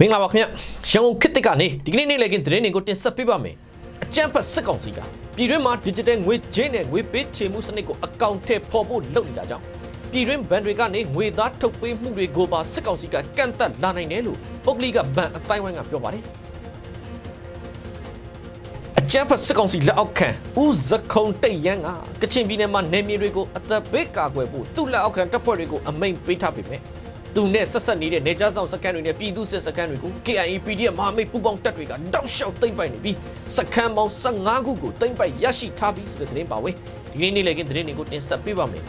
မင်္ဂလာပါခင်ဗျရန်ကုန်ခေတ်သစ်ကနေဒီကနေ့နေ့လည်ခင်းသတင်းတွေကိုတင်ဆက်ပေးပါမယ်အကြံဖတ်စစ်ကောင်စီကပြည်တွင်းမှာ digital ငွေကြေးနဲ့ငွေပေးချေမှုစနစ်ကိုအကောင့်ထဲပေါ်ဖို့လုပ်နေတာကြောင့်ပြည်တွင်းဘဏ်တွေကနေငွေသားထုတ်ပေးမှုတွေကိုပါစစ်ကောင်စီကကန့်သတ်လာနိုင်တယ်လို့ပုဂ္ဂလိကဘဏ်အတိုင်းဝိုင်းကပြောပါတယ်အကြံဖတ်စစ်ကောင်စီလက်အောက်ခံဦးဇခုံတိတ်ရန်ကကချင်ပြည်နယ်မှာနယ်မြေတွေကိုအသက်ဘေးကာကွယ်ဖို့သူ့လက်အောက်ခံတပ်ဖွဲ့တွေကိုအမိန့်ပေးထားပေမဲ့ သူနဲ့ဆက်ဆက်နေတဲ့နေကြားဆောင်စကန်တွေနဲ့ပြည်သူစစ်စကန်တွေကို KIA PDF မဟာမိတ်ပူးပေါင်းတပ်တွေကတောက်လျှောက်သိမ့်ပိုက်နေပြီးစကန်ပေါင်း15ခုကိုသိမ့်ပိုက်ရရှိထားပြီးဆိုတဲ့သတင်းပါဝဲဒီနေ့နေ့လည်ကင်းသတင်းတွေကိုတင်ဆက်ပေးပါမယ်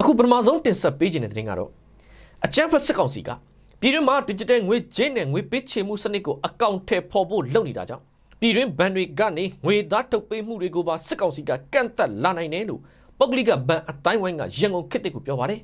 အခုပထမဆုံးတင်ဆက်ပေးခြင်းတဲ့သတင်းကတော့အကြံဖတ်စစ်ကောင်စီကပြည်တွင်းမှာ digital ငွေကြေးနဲ့ငွေပေးချေမှုစနစ်ကိုအကောင့်ထဲပေါ်ဖို့လုပ်နေတာကြောင့်ပြည်တွင်းဘဏ်တွေကနေငွေသားထုတ်ပေးမှုတွေကိုပါစစ်ကောင်စီကကန့်သက်လာနိုင်တယ်လို့ပုဂ္ဂလိကဘဏ်အတိုင်းဝိုင်းကရန်ကုန်ခေတ်တစ်ကိုပြောပါတယ်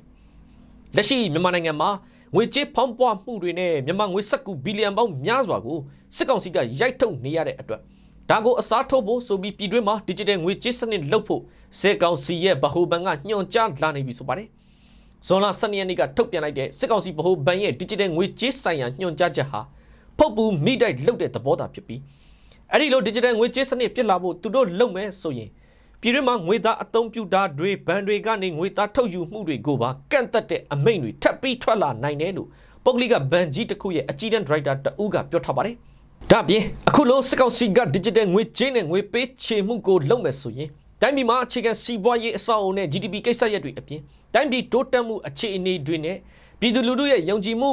လက်ရှိမြန်မာနိုင်ငံမှာငွေကြေးဖောင်းပွားမှုတွေနဲ့မြန်မာငွေစက္ကူဘီလီယံပေါင်းများစွာကိုစစ်ကောင်စီကရိုက်ထုတ်နေရတဲ့အတွက်ဒါကိုအစားထိုးဖို့ဆိုပြီးပြည်တွင်းမှာ digital ငွေကြေးစနစ်လုပ်ဖို့စစ်ကောင်စီရဲ့ဗဟိုဘဏ်ကညွှန်ကြားလာနေပြီဆိုပါတယ်။ဇွန်လ12ရက်နေ့ကထုတ်ပြန်လိုက်တဲ့စစ်ကောင်စီဗဟိုဘဏ်ရဲ့ digital ငွေကြေးဆိုင်ရာညွှန်ကြားချက်ဟာဖုတ်ပူမိတိုက်လုပ်တဲ့သဘောသာဖြစ်ပြီးအဲ့ဒီလို digital ငွေကြေးစနစ်ဖြစ်လာဖို့သူတို့လုပ်မယ်ဆိုရင် ပြည်တွင်းမှာငွေသားအသုံးပြုတာတွေဘဏ်တွေကနေငွေသားထုတ်ယူမှုတွေကိုပါကန့်သက်တဲ့အမိန့်တွေထပ်ပြီးထွက်လာနိုင်တယ်လို့ပုဂ္ဂလိကဘဏ်ကြီးတစ်ခုရဲ့အကြီးတန်းဒရိုက်တာတဦးကပြောထားပါတယ်။ဒါ့အပြင်အခုလိုစစ်ကောင်စီက digital ငွေကြေးနဲ့ငွေပေးချေမှုကိုလုပ်မယ်ဆိုရင်တိုင်းပြည်မှာအခြေခံစီးပွားရေးအဆောက်အအုံနဲ့ GDP ကိစ္စရပ်တွေအပြင်တိုင်းပြည်တိုးတက်မှုအခြေအနေတွေနဲ့ပြည်သူလူထုရဲ့ယုံကြည်မှု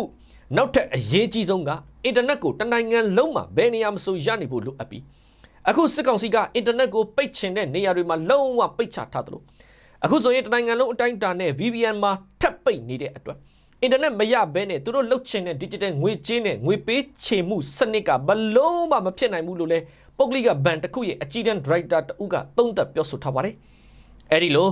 နောက်ထပ်အရေးကြီးဆုံးကအင်တာနက်ကိုတနိုင်ငံလုံးမှာဘယ်နေရာမဆိုရနိုင်ဖို့လိုအပ်ပြီး အခုစစ်ကောင်စီကအင်တာနက်ကိုပိတ်ချင်တဲ့နေရာတွေမှာလုံးဝပိတ်ချထားသလိုအခုဆိုရင်တနိုင်ငံလုံးအတိုင်းအတာနဲ့ VPN မှာထပ်ပိတ်နေတဲ့အတွက်အင်တာနက်မရဘဲနဲ့သူတို့လှုပ်ချင်တဲ့ digital ငွေကြေးနဲ့ငွေပေးချေမှုစနစ်ကဘလုံးမမဖြစ်နိုင်ဘူးလို့လဲပုဂ္ဂလိကဘဏ်တစ်ခုရဲ့အကြီးတန်း director တဦးကသုံးသပ်ပြောဆိုထားပါတယ်။အဲဒီလို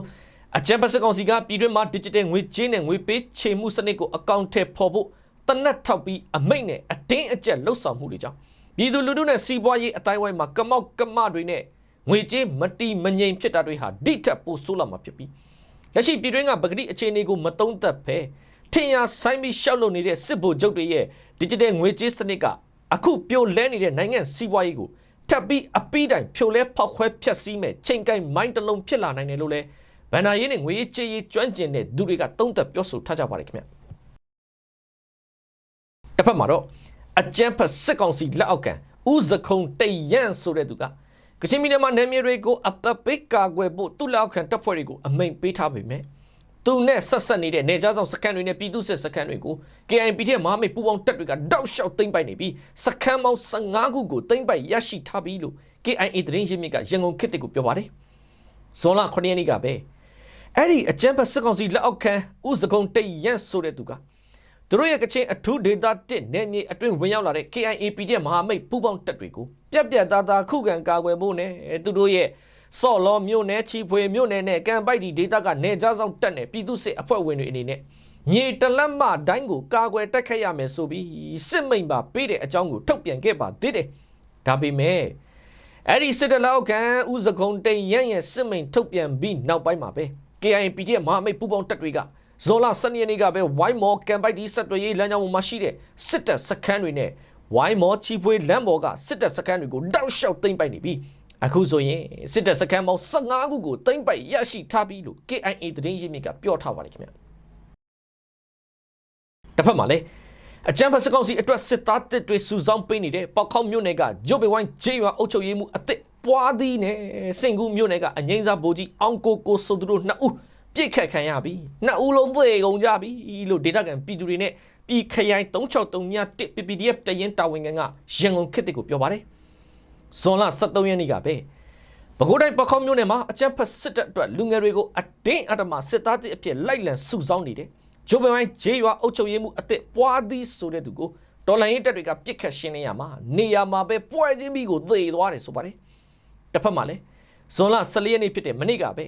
အကြံပတ်စကောင်စီကပြည်တွင်းမှာ digital ငွေကြေးနဲ့ငွေပေးချေမှုစနစ်ကိုအကောင့်ထဲပေါ်ဖို့တနက်ထောက်ပြီးအမိတ်နဲ့အတင်းအကျပ်လှုပ်ဆောင်မှုတွေကြောင့် ပြည်သူလူထုနဲ့စီးပွားရေးအတိုင်းဝိုင်းမှာကမောက်ကမတွေနဲ့ငွေကြေးမတီမငြိမ်ဖြစ်တာတွေဟာဒိထက်ပိုဆိုးလာမှာဖြစ်ပြီးလက်ရှိပြည်တွင်းကပဂတိအခြေအနေကိုမတုံးသက်ဖဲထင်ရဆိုင်ပြီးရှောက်လုပ်နေတဲ့စစ်ဗိုလ်ချုပ်တွေရဲ့ digital ငွေကြေးစနစ်ကအခုပြိုလဲနေတဲ့နိုင်ငံစီးပွားရေးကိုထပ်ပြီးအပီးတိုင်ဖြိုလဲဖောက်ခွဲဖျက်ဆီးမဲ့ချိန်ကိုင်းမိုင်းတစ်လုံးဖြစ်လာနိုင်တယ်လို့လဲဗန္ဒာရေးနဲ့ငွေရေးကြေးရေးကျွမ်းကျင်တဲ့သူတွေကသုံးသပ်ပြောဆိုထားကြပါတယ်ခင်ဗျတစ်ဖက်မှာတော့ အကြမ်းဖက်စစ်ကောင်စီလက်အောက်ခံဥဇခုံတိတ်ရန့်ဆိုတဲ့သူကကချင်ပြည်နယ်မှာနယ်မြေတွေကိုအသက်ပေးကာကွယ်ဖို့သူ့လက်အောက်ခံတပ်ဖွဲ့တွေကိုအမိန့်ပေးထားပေမဲ့သူနဲ့ဆက်ဆက်နေတဲ့နေကြားဆောင်စခန်းတွေနဲ့ပြည်သူစစ်စခန်းတွေကို KIPT ရဲ့မဟာမိတ်ပူးပေါင်းတပ်တွေကတောက်လျှောက်သိမ်းပိုက်နေပြီးစခန်းပေါင်း15ခုကိုသိမ်းပိုက်ရရှိထားပြီလို့ KIA သတင်းရင်းမြစ်ကရန်ကုန်ခေတ်တစ်ကိုပြောပါတယ်ဇွန်လ9ရက်နေ့ကပဲအဲ့ဒီအကြမ်းဖက်စစ်ကောင်စီလက်အောက်ခံဥဇကုံတိတ်ရန့်ဆိုတဲ့သူက သူတို့ရဲ့ကချင်အထူးဒေသတစ်နယ်မြေအတွင်းဝင်ရောက်လာတဲ့ KIA PDF မဟာမိတ်ပူးပေါင်းတပ်တွေကိုပြက်ပြက်သားသားခုခံကာကွယ်ဖို့နဲ့သူတို့ရဲ့စော့လောမြို့နယ်ချီဖွေမြို့နယ်နဲ့ကံပိုက်ဒီဒေသကနေကြားဆောင်တပ်နဲ့ပြည်သူစစ်အဖွဲ့ဝင်တွေအနေနဲ့မြေတလက်မတိုင်းကိုကာကွယ်တိုက်ခတ်ရမယ်ဆိုပြီးစစ်မိန်ပါပေးတဲ့အကြောင်းကိုထုတ်ပြန်ခဲ့ပါသေးတယ်။ဒါပေမဲ့အဲ့ဒီစစ်တလောက်ခံဥစကုံတိန်ရန့်ရဲ့စစ်မိန်ထုတ်ပြန်ပြီးနောက်ပိုင်းမှာပဲ KIA PDF မဟာမိတ်ပူးပေါင်းတပ်တွေက ဇွန်လ12ရက်နေ့ကပဲဝိုင်းမော်ကမ်ပိုက်ဒီဆက်သွယ်ရေးလမ်းကြောင်းပေါ်မှာရှိတဲ့စစ်တပ်စခန်းတွေနဲ့ဝိုင်းမော်ချီဖွေလမ်းပေါ်ကစစ်တပ်စခန်းတွေကိုတောက်လျှောက်သိမ်းပိုက်နေပြီးအခုဆိုရင်စစ်တပ်စခန်းပေါင်း15ခုကိုသိမ်းပိုက်ရရှိထားပြီလို့ KIA သတင်းရင်းမြစ်ကပြောထားပါတယ်ခင်ဗျတစ်ဖက်မှာလည်းအကြံဖတ်စကောင်စီအတွက်စစ်သားတစ်တွေစုဆောင်းပေးနေတဲ့ပေါခေါမြို့နယ်ကဂျိုဘေဝိုင်းဂျေးရွာအုပ်ချုပ်ရေးမှုအစ်စ်ပွားသည်နဲ့စင်ကူမြို့နယ်ကအငိမ့်စားဗိုလ်ကြီးအောင်ကိုကိုဆိုသူတို့နှစ်ဦး ပြစ်ခတ်ခံရပြီနှစ်ဦးလုံးပြေကုန်ကြပြီလို့ဒေတာကန်ပြည်သူတွေနဲ့ပြည်ခရိုင်363ည1 PPDF တရင်တာဝန်ခံကရန်ကုန်ခေတ်ကိုပြောပါတယ်ဇွန်လ23ရက်နေ့ကပဲပဲခူးတိုင်းပခေါမြို့နယ်မှာအကြမ်းဖက်စစ်တပ်အတွက်လူငယ်တွေကိုအတင်းအဓမ္မစစ်သားတွေအဖြစ်လိုက်လံစုဆောင်းနေတယ်ဂျိုဘန်ဝိုင်းဂျေးရွာအုပ်ချုပ်ရေးမှုအစ်စ်ပွားသည်ဆိုတဲ့သူကိုတော်လိုင်းရေးတပ်တွေကပြစ်ခတ်ရှင်းနေရမှာနေရာမှာပဲပွဲချင်းပြီးကိုသေသွားတယ်ဆိုပါတယ်တစ်ဖက်မှာလည်းဇွန်လ14ရက်နေ့ဖြစ်တဲ့မနေ့ကပဲ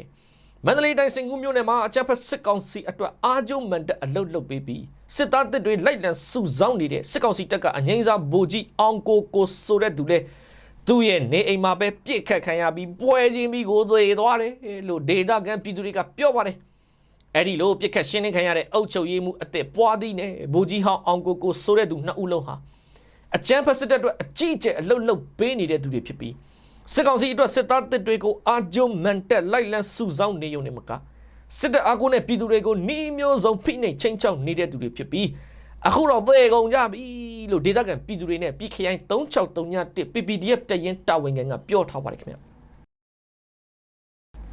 မန္တလေးတိုင်းစင်ကူးမြို့နယ်မှာအကြမ်းဖက်စစ်ကောင်စီအတွက်အာကျုံမန်တက်အလုတ်လုတ်ပေးပြီးစစ်သားတစ်တွေလိုက်လံစုဆောင်းနေတဲ့စစ်ကောင်စီတပ်ကအငိမ့်စားဗိုလ်ကြီးအောင်ကိုကိုဆိုတဲ့သူလေသူ့ရဲ့နေအိမ်မှာပဲပြစ်ခတ်ခံရပြီးပွဲချင်းပြီးကိုသေသွားတယ်လို့ဒေတာကန်ပြည်သူတွေကပြောပါတယ်အဲ့ဒီလိုပြစ်ခတ်ရှင်းလင်းခံရတဲ့အုပ်ချုပ်ရေးမှုအစ်စ်ပွားသည်နဲ့ဘူကြီးဟောင်းအောင်ကိုကိုဆိုတဲ့သူနှစ်ဦးလုံးဟာအကြမ်းဖက်စစ်တပ်အတွက်အကြီးအကျယ်အလုတ်လုတ်ပေးနေတဲ့သူတွေဖြစ်ပြီး စစ်ကောင်စီအတွက်စစ်သားတစ်တွေကိုအာဂျုံမန်တက်လိုက်လံစုဆောင်းနေုံနဲ့မကစစ်တပ်အားကိုနဲ့ပြည်သူတွေကိုနှီးမျိုးစုံဖိနှိပ်ချင်းချောက်နေတဲ့သူတွေဖြစ်ပြီးအခုတော့သေကုန်ကြပြီလို့ဒေသခံပြည်သူတွေနဲ့ပြည်ခရိုင်3631 PPDF တရင်တာဝန်ခံကပြောထားပါတယ်ခင်ဗျ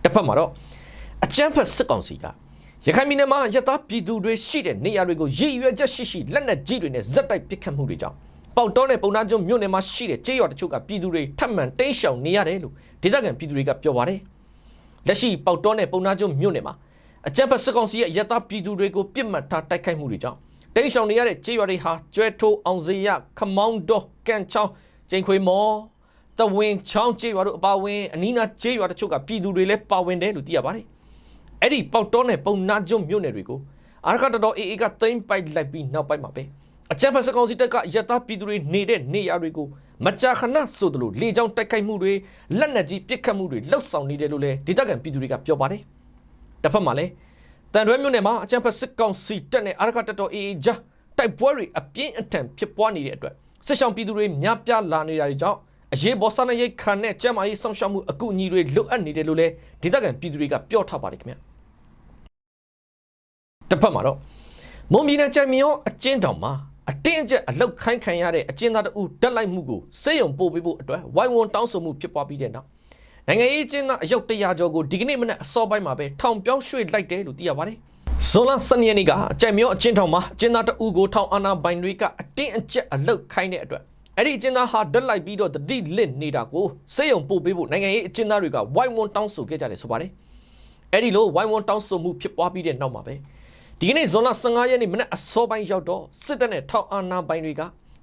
တစ်ဖက်မှာတော့အကြမ်းဖက်စစ်ကောင်စီကရခိုင်ပြည်နယ်မှာရတာပြည်သူတွေရှိတဲ့နေရာတွေကိုရည်ရွယ်ချက်ရှိရှိလက်နက်ကြီးတွေနဲ့ဇက်တိုက်ပစ်ခတ်မှုတွေကြောင့် ပေါတောနဲ့ပုံနာကျွန်းမြို့နယ်မှာရှိတဲ့ကျေးရွာတချို့ကပြည်သူတွေထပ်မံတိမ်းရှောင်နေရတယ်လို့ဒေသခံပြည်သူတွေကပြောပါတယ်လက်ရှိပေါတောနဲ့ပုံနာကျွန်းမြို့နယ်မှာအကြမ်းဖက်စစ်ကောင်စီရဲ့ရတာပြည်သူတွေကိုပြစ်မှတ်ထားတိုက်ခိုက်မှုတွေကြောင့်တိမ်းရှောင်နေရတဲ့ကျေးရွာတွေဟာကျွဲထိုးအောင်စရခမောင်းတော်ကန်ချောင်းကျိန်ခွေမော်တဝင်းချောင်းကျေးရွာတို့အပါအဝင်အနီးနားကျေးရွာတချို့ကပြည်သူတွေလည်းပါဝင်တယ်လို့သိရပါတယ်အဲ့ဒီပေါတောနဲ့ပုံနာကျွန်းမြို့နယ်တွေကိုအာရကတတော်အေအေကသိမ်းပိုက်လိုက်ပြီးနောက်ပိုင်းမှာပဲ အကြမ်းဖက်စစ်ကောင်စီတပ်ကရတာပြည်သူတွေနေတဲ့နေရာတွေကိုမကြာခဏဆိုသလိုလေကြောင်းတိုက်ခိုက်မှုတွေလက်နက်ကြီးပစ်ခတ်မှုတွေလှုပ်ဆောင်နေတယ်လို့လည်းဒေသခံပြည်သူတွေကပြောပါတယ်တစ်ဖက်မှာလည်းတန်ရွဲမြို့နယ်မှာအကြမ်းဖက်စစ်ကောင်စီတပ်နဲ့အာရကတတော်အေအေကြားတိုက်ပွဲတွေအပြင်းအထန်ဖြစ်ပွားနေတဲ့အတွက်စစ်ဆောင်ပြည်သူတွေများပြားလာနေတာတွေကြောင့်အရေးပေါ်စားနပ်ရိတ်ခံနဲ့ကျန်းမာရေးစောင့်ရှောက်မှုအကူအညီတွေလိုအပ်နေတယ်လို့လည်းဒေသခံပြည်သူတွေကပြောထားပါတယ်ခင်ဗျတစ်ဖက်မှာတော့မွန်ပြည်နယ်ကြံမြောအကျဉ်းတောင်မှာ အတင်းအကျပ်အလောက်ခိုင်းခံရတဲ့အကျဉ်းသားတအူတက်လိုက်မှုကိုစေယုံပို့ပေးဖို့အတွက်ဝိုင်းဝန်းတောင်းဆိုမှုဖြစ်ပွားပြီးတဲ့နောက်နိုင်ငံရေးကျင်းသားအယောက်100ကျော်ကိုဒီကနေ့မနက်အစောပိုင်းမှာပဲထောင်ပြောင်းရွှေ့လိုက်တယ်လို့သိရပါတယ်။ဇွန်လ12ရက်နေ့ကအကြံမြောအကျဉ်းထောင်မှာကျင်းသားတအူကိုထောင်အာဏာပိုင်တွေကအတင်းအကျပ်အလောက်ခိုင်းတဲ့အတွက်အဲ့ဒီအကျဉ်းသားဟာတက်လိုက်ပြီးတော့တတိလစ်နေတာကိုစေယုံပို့ပေးဖို့နိုင်ငံရေးအကျဉ်းသားတွေကဝိုင်းဝန်းတောင်းဆိုခဲ့ကြတယ်ဆိုပါတယ်။အဲ့ဒီလိုဝိုင်းဝန်းတောင်းဆိုမှုဖြစ်ပွားပြီးတဲ့နောက်မှာပဲ ဒီကနေ့ဇွန်လ15ရက်နေ့မနက်အစောပိုင်းရောက်တော့စစ်တပ်နဲ့ထောက်အာဏာပိုင်တွေက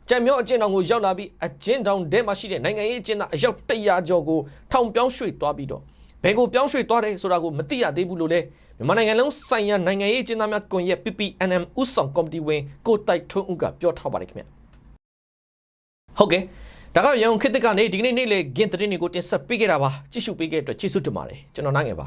ကြံမြောအကျဉ်းတောင်ကိုရောက်လာပြီးအကျဉ်းတောင်ထဲမှာရှိတဲ့နိုင်ငံရေးအကျဉ်းသားအယောက်100ကျော်ကိုထောင်ပြောင်းရွှေ့သွားပြီးတော့ဘယ်ကိုပြောင်းရွှေ့သွားတယ်ဆိုတာကိုမသိရသေးဘူးလို့လဲမြန်မာနိုင်ငံလုံးဆိုင်ရာနိုင်ငံရေးအကျဉ်းသားများကွန်ရက် PPNM ဥဆောင်ကော်မတီဝင်ကိုတိုက်ထွန်းဦးကပြောထားပါတယ်ခင်ဗျဟုတ်ကဲ့ဒါကတော့ရန်ကုန်ခေတ်သစ်ကနေဒီကနေ့နေ့လေဂင်းသတင်းတွေကိုတင်ဆက်ပေးခဲ့တာပါကြည့်ရှုပေးခဲ့တဲ့အတွက်ကျေးဇူးတင်ပါတယ်ကျွန်တော်နိုင်ငယ်ပါ